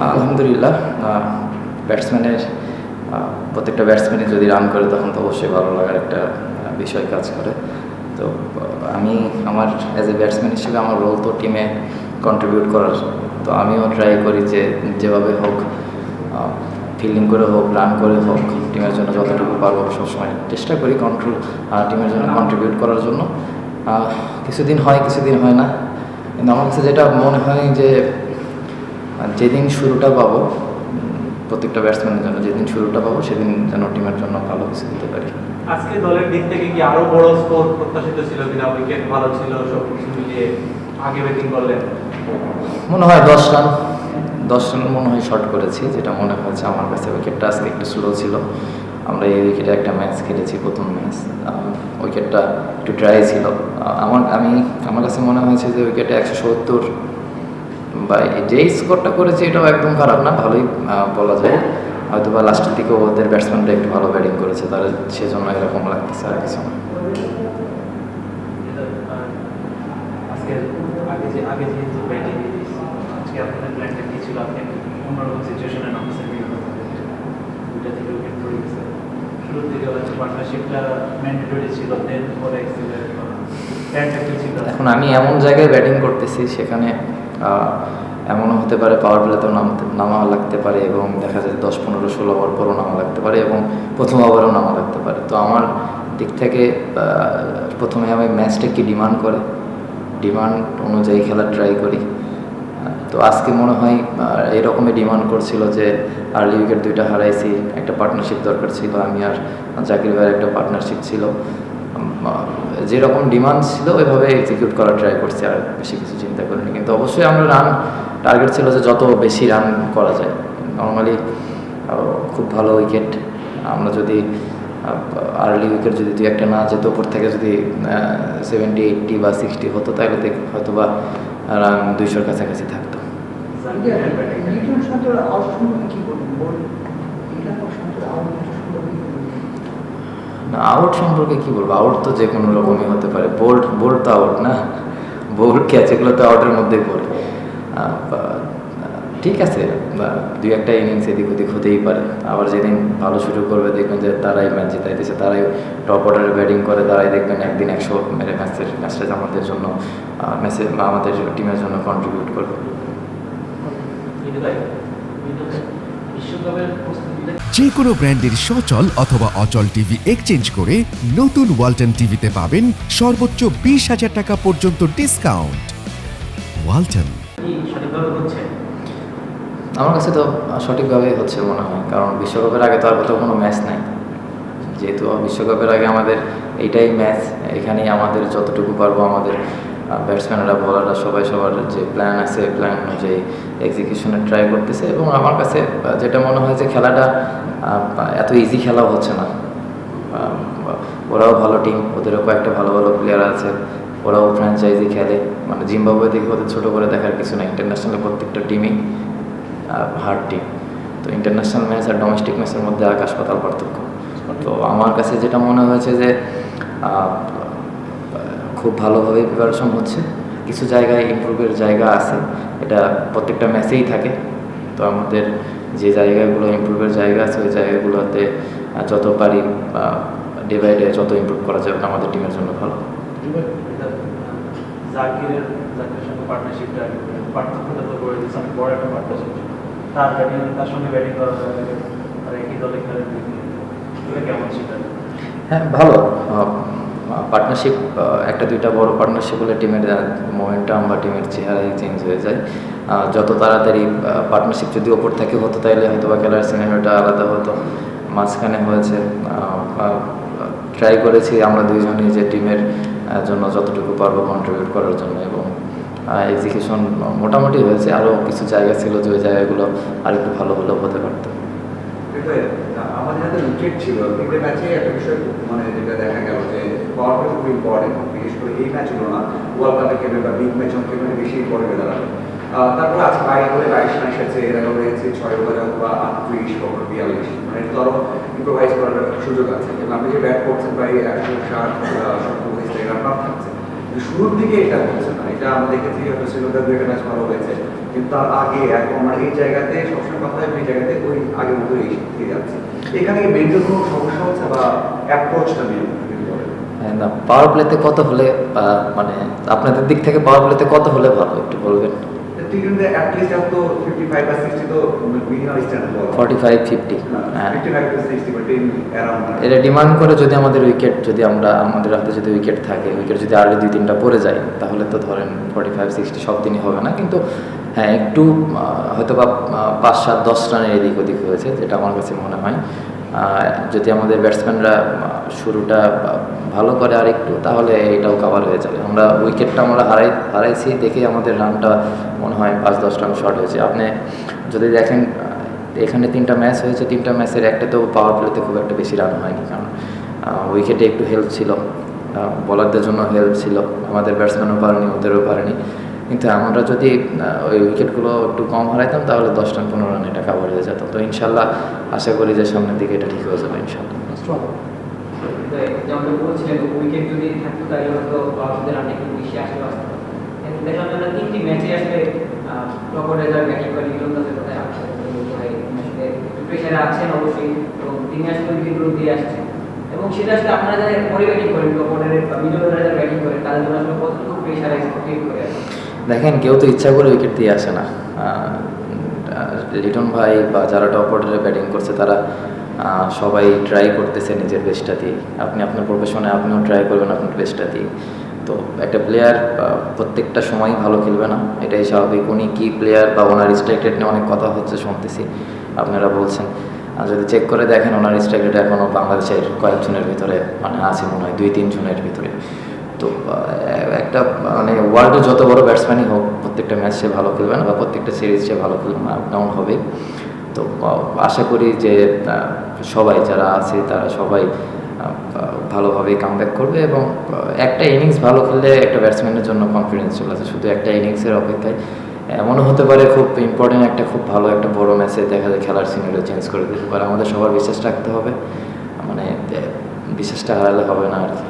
আলহামদুলিল্লাহ ব্যাটসম্যানের প্রত্যেকটা ব্যাটসম্যানই যদি রান করে, তখন তো অবশ্যই ভালো লাগার একটা বিষয় কাজ করে। তো, আমি আমার অ্যাজ এ ব্যাটসম্যান হিসেবে আমার রোল তো টিমে কন্ট্রিবিউট করার। তো আমিও ট্রাই করি যে, যেভাবে হোক ফিল্ডিং করে হোক রান করে হোক টিমের জন্য যতটুকু পারব সবসময় চেষ্টা করি কন্ট্রোল টিমের জন্য কন্ট্রিবিউট করার জন্য। কিছুদিন হয় কিছুদিন হয় না। কিন্তু আমার কাছে যেটা মনে হয় যে আর যেদিন শুরুটা পাবো প্রত্যেকটা ব্যাটসম্যানের জন্য যেদিন শুরুটা পাবো সেদিন যেন টিমের জন্য ভালো কিছু দিতে পারি। আজকে দলের দিক থেকে কি আরও বড় স্কোর প্রত্যাশিত ছিল কিনা? উইকেট ভালো ছিল সব কিছু মিলিয়ে আগে ব্যাটিং করলেন? মনে হয় দশ রান দশ রান মনে হয় শর্ট করেছি যেটা মনে হয়েছে আমার কাছে উইকেটটা আজকে একটু স্লো ছিল। আমরা এই উইকেটে একটা ম্যাচ খেলেছি প্রথম ম্যাচ উইকেটটা একটু ড্রাই ছিল। আমার আমি আমার কাছে মনে হয়েছে যে উইকেটে একশো সত্তর বা এই যেই স্কোরটা করেছে এটাও একদম খারাপ না ভালোই বলা যায়। হয়তো বা লাস্টের দিকে ওদের ব্যাটসম্যানরা একটু ভালো ব্যাটিং করেছে তারা সেজন্য এরকম লাগতেছে আর কিছু না। যে এখন আমি এমন জায়গায় ব্যাটিং করতেছি সেখানে এমনও হতে পারে পাওয়ার প্লেতেও নামতে নামা লাগতে পারে এবং দেখা যায় দশ, পনেরো, ষোলো ওভার পরও নামা লাগতে পারে এবং প্রথম ওভারেও নামা লাগতে পারে। তো আমার দিক থেকে প্রথমে আমি ম্যাচটা কি ডিমান্ড করে, ডিমান্ড অনুযায়ী খেলা ট্রাই করি। তো আজকে মনে হয় এরকমই ডিমান্ড করছিল যে আর্লি উইকেট দুইটা হারাইছি, একটা পার্টনারশিপ দরকার ছিল, আমি আর জাকির ভাইয়ের একটা পার্টনারশিপ ছিল। যেরকম ডিমান্ড ছিল, ওইভাবে এক্সিকিউট করার ট্রাই করছি আর বেশি কিছু চিন্তা করিনি কিন্তু অবশ্যই আমরা রান টার্গেট ছিল যে যত বেশি রান করা যায়। নর্মালি খুব ভালো উইকেট আমরা যদি আর্লি উইকেট যদি দুই একটা না যেত, উপর থেকে যদি সেভেন্টি এইটটি বা সিক্সটি হতো, তাহলে হয়তো বা রান দুইশোর কাছাকাছি থাকতো ব্যাটিং লিটন সন্তের আউট সম্পর্কে কি বলবেন বল লিটন সন্তের আউট সম্পর্কে কি বলবেন না আউট সম্পর্কে কি বলব? আউট তো যে কোনো রকমই হতে পারে। বোল্ড বোল্ড তো আউট না? বোল্ড ক্যাচ এগুলো তো আউটের মধ্যেই পড়ে বা- ঠিক আছে। বা দুই একটা ইনিংস এদিক ওদিক হতেই পারে। আবার যেদিন ভালো শুরু করবে, দেখবেন যে তারাই ম্যাচ জিতাইতেছে তারাই টপ অর্ডারে ব্যাটিং করে। তারাই দেখবেন একদিন একশো মেরে ম্যাচের ম্যাচটা আমাদের জন্য ম্যাচে আমাদের টিমের জন্য কন্ট্রিবিউট করবে। বিশ্বকাপের যে কোনো ব্র্যান্ডের সচল অথবা অচল টিভি এক্সচেঞ্জ করে নতুন ওয়ালটন টিভিতে পাবেন সর্বোচ্চ বিশ হাজার টাকা পর্যন্ত ডিসকাউন্ট ওয়ালটন সঠিকভাবে আমার কাছে তো সঠিকভাবেই হচ্ছে মনে হয়, কারণ বিশ্বকাপের আগে তো আর কোথাও কোনো ম্যাচ নাই। যেহেতু বিশ্বকাপের আগে আমাদের এইটাই ম্যাচ এখানেই আমাদের যতটুকু পারব আমাদের ব্যাটসম্যানরা বলাররা সবাই সবার যে প্ল্যান আছে প্ল্যান অনুযায়ী এক্সিকিউশনে ট্রাই করতেছে এবং আমার কাছে যেটা মনে হয় যে খেলাটা এত ইজি খেলাও হচ্ছে না। ওরাও ভালো টিম ওদেরও কয়েকটা ভালো ভালো প্লেয়ার আছে, ওরাও ফ্র্যাঞ্চাইজি খেলে। মানে জিম্বাবুয়ে থেকে ওদের ছোটো করে দেখার কিছু না ইন্টারন্যাশনাল প্রত্যেকটা টিমই হার্ড টিম তো ইন্টারন্যাশনাল ম্যাচ আর ডোমেস্টিক ম্যাচের মধ্যে আকাশ পাতাল পার্থক্য। তো আমার কাছে যেটা মনে হয়েছে যে খুব ভালোভাবে প্রিপারেশন হচ্ছে। কিছু জায়গায় ইমপ্রুভের জায়গা আছে এটা প্রত্যেকটা ম্যাচেই থাকে। তো আমাদের যে জায়গাগুলো ইমপ্রুভের জায়গা আছে ওই জায়গাগুলোতে যত পারি ডে বাই ডে যত ইমপ্রুভ করা যাবে আমাদের টিমের জন্য ভালো। জাকিরের জাকিরের সঙ্গে পার্টনারশিপটা পার্থক্যটা তো করে দিচ্ছে অনেক বড় একটা পার্টনারশিপ তার ব্যাটিং তার সঙ্গে ব্যাটিং করা আর একই দলে খেলেন কেমন ছিল হ্যাঁ ভালো। পার্টনারশিপ একটা দুইটা বড় পার্টনারশিপ হলে টিমের মোমেন্টাম বা টিমের চেহারাই চেঞ্জ হয়ে যায়। যত তাড়াতাড়ি পার্টনারশিপ যদি ওপর থেকে হতো তাহলে হয়তো বা খেলার সিনেমাটা আলাদা হতো। মাঝখানে হয়েছে ট্রাই করেছি আমরা দুইজনই যে টিমের জন্য যতটুকু পারব কন্ট্রিবিউট করার জন্য এবং এক্সিকিউশন মোটামুটি হয়েছে। আরও কিছু জায়গা ছিল যে ওই জায়গাগুলো আর একটু ভালো হলেও হতে পারতো। আমাদের হাতে উইকেট ছিল। ম্যাচে একটা বিষয় মানে যেটা দেখা গেল যে পাওয়ার খুব ইম্পর্টেন্ট বিশেষ করে এই ম্যাচগুলো না। ওয়ার্ল্ড কাপে খেলবে বা বিগ ম্যাচ অনেক মানে বেশি ইম্পর্টেন্ট দাঁড়াবে। তারপরে আজকে বাইরে করে বাইশ রান এসেছে এর আগে ছয় ওভারে অথবা আটত্রিশ ওভার বিয়াল্লিশ। মানে একটু ইম্প্রোভাইজ করার সুযোগ আছে। এবং আপনি যে ব্যাট করছেন প্রায় একশো ষাট সত্তর রান পার থাকছে শুরুর দিকে এটা হচ্ছে না। এটা আমরা দেখেছি হয়তো শ্রীলঙ্কার দুইটা ম্যাচ ভালো হয়েছে। কিন্তু তার আগে এখন মানে এই জায়গাতে সবসময় কথা এই জায়গাতে ওই আগের মতো এই যাচ্ছে। এখানে মেন্টাল কোনো সমস্যা হচ্ছে বা অ্যাপ্রোচটা হ্যাঁ, না পাওয়ার প্লেতে কত হলে মানে আপনাদের দিক থেকে পাওয়ার প্লেতে কত হলে ভালো একটু বলবেন? হ্যাঁ। এটা ডিমান্ড করে যদি আমাদের উইকেট যদি আমরা আমাদের হাতে যদি উইকেট থাকে উইকেট যদি আর্লি দুই তিনটা পড়ে যায় তাহলে তো ধরেন ফর্টি ফাইভ সিক্সটি সব দিনই হবে না। কিন্তু হ্যাঁ একটু হয়তো বা পাঁচ সাত দশ রানের এদিক ওদিক হয়েছে যেটা আমার কাছে মনে হয়। যদি আমাদের ব্যাটসম্যানরা শুরুটা ভালো করে আর একটু তাহলে এটাও কাভার হয়ে যাবে। আমরা উইকেটটা আমরা হারাই, হারাইছি দেখে আমাদের রানটা মনে হয় পাঁচ, দশ রান শর্ট হয়েছে। আপনি যদি দেখেন, এখানে তিনটা ম্যাচ হয়েছে, তিনটা ম্যাচের একটাতেও পাওয়ার প্লেতে খুব একটা বেশি রান হয়নি, কারণ উইকেটে একটু হেল্প ছিল। বলারদের জন্য হেল্প ছিল, আমাদের ব্যাটসম্যানও পারেনি, ওদেরও পারেনি। কিন্তু আমরা যদি ওই উইকেটগুলো একটু কম হারাইতাম, তাহলে দশ রান পনেরো রান এটা কাভার হয়ে যেত। তো ইনশাল্লাহ আশা করি যে সামনের দিকে এটা ঠিক হয়ে যাবে, ইনশাল্লাহ। উইকেট যদি থাকতো তাহলে হয়তো বেশি আসতে কিন্তু দেখলাম তিনটি ম্যাচে আসলে ক্রকোডাইজার ব্যাটিং করে আছেন অবশ্যই এবং তিনি আসলে দিয়ে আসছেন। এবং সেটা আসলে আপনারা যারা পরে ব্যাটিং করেন ক্রকোডাইলের বা ব্যাটিং করেন, তাদের জন্য আসলে প্রেশার করে দেখেন, কেউ তো ইচ্ছা করে উইকেট দিয়ে আসে না। লিটন ভাই বা যারা টপ অর্ডারে ব্যাটিং করছে, তারা সবাই ট্রাই করতেছে নিজের বেস্টটা দিয়ে। আপনি আপনার প্রফেশনে আপনিও ট্রাই করবেন আপনার বেস্টটা দিয়ে। তো একটা প্লেয়ার প্রত্যেকটা সময় ভালো খেলবে না। এটাই স্বাভাবিক। উনি কী প্লেয়ার বা ওনার স্ট্রাইক রেট নিয়ে অনেক কথা হচ্ছে শুনতেছি। আপনারা বলছেন। আর যদি চেক করে দেখেন, ওনার স্ট্রাইক রেট এখনও বাংলাদেশের কয়েকজনের ভিতরে মানে আছে মনে হয় দুই তিনজনের ভিতরে। তো একটা মানে ওয়ার্ল্ডে যত বড় ব্যাটসম্যানই হোক, প্রত্যেকটা ম্যাচ সে ভালো খেলবে না বা প্রত্যেকটা সিরিজ সে ভালো খেলবে না ডাউন হবে তো আশা করি যে সবাই যারা আছে তারা সবাই ভালোভাবে কামব্যাক করবে এবং একটা ইনিংস ভালো খেললে একটা ব্যাটসম্যানের জন্য কনফিডেন্স চলে আসে। শুধু একটা ইনিংসের অপেক্ষায় এমনও হতে পারে খুব ইম্পর্টেন্ট একটা, খুব ভালো একটা, বড় ম্যাচে দেখা যায় খেলার সিনারিও চেঞ্জ করে দিতে পারে। আমাদের সবার বিশ্বাস রাখতে হবে। মানে বিশ্বাসটা হারালে হবে না আর কি।